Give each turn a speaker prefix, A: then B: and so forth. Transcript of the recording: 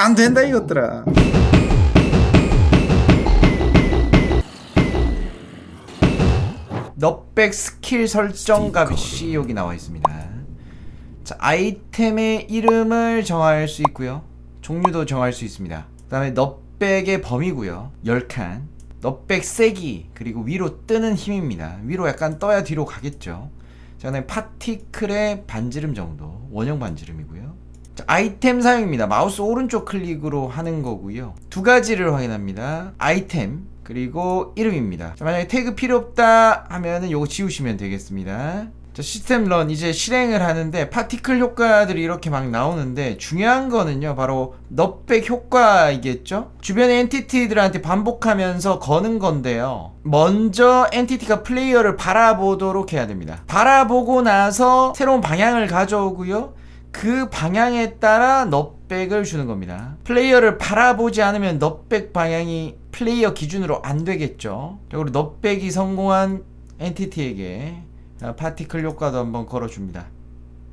A: 안 된다 이것들아. 넛백 스킬 설정 값이 여기 나와 있습니다. 자, 아이템의 이름을 정할 수 있고요. 종류도 정할 수 있습니다. 그다음에 넛백의 범위고요. 10칸. 넛백 세기 그리고 위로 뜨는 힘입니다. 위로 약간 떠야 뒤로 가겠죠. 자, 그다음에 파티클의 반지름 정도. 원형 반지름이고요. 자, 아이템 사용입니다. 마우스 오른쪽 클릭으로 하는 거고요. 두 가지를 확인합니다. 아이템 그리고 이름입니다. 자, 만약에 태그 필요 없다 하면은 요거 지우시면 되겠습니다. 자, 시스템 런 이제 실행을 하는데 파티클 효과들이 이렇게 막 나오는데 중요한 거는요. 바로 넛백 효과이겠죠? 주변의 엔티티들한테 반복하면서 거는 건데요. 먼저 엔티티가 플레이어를 바라보도록 해야 됩니다. 바라보고 나서 새로운 방향을 가져오고요. 그 방향에 따라 넛백을 주는 겁니다. 플레이어를 바라보지 않으면 넛백 방향이 플레이어 기준으로 안 되겠죠. 그리고 넛백이 성공한 엔티티에게 파티클 효과도 한번 걸어줍니다.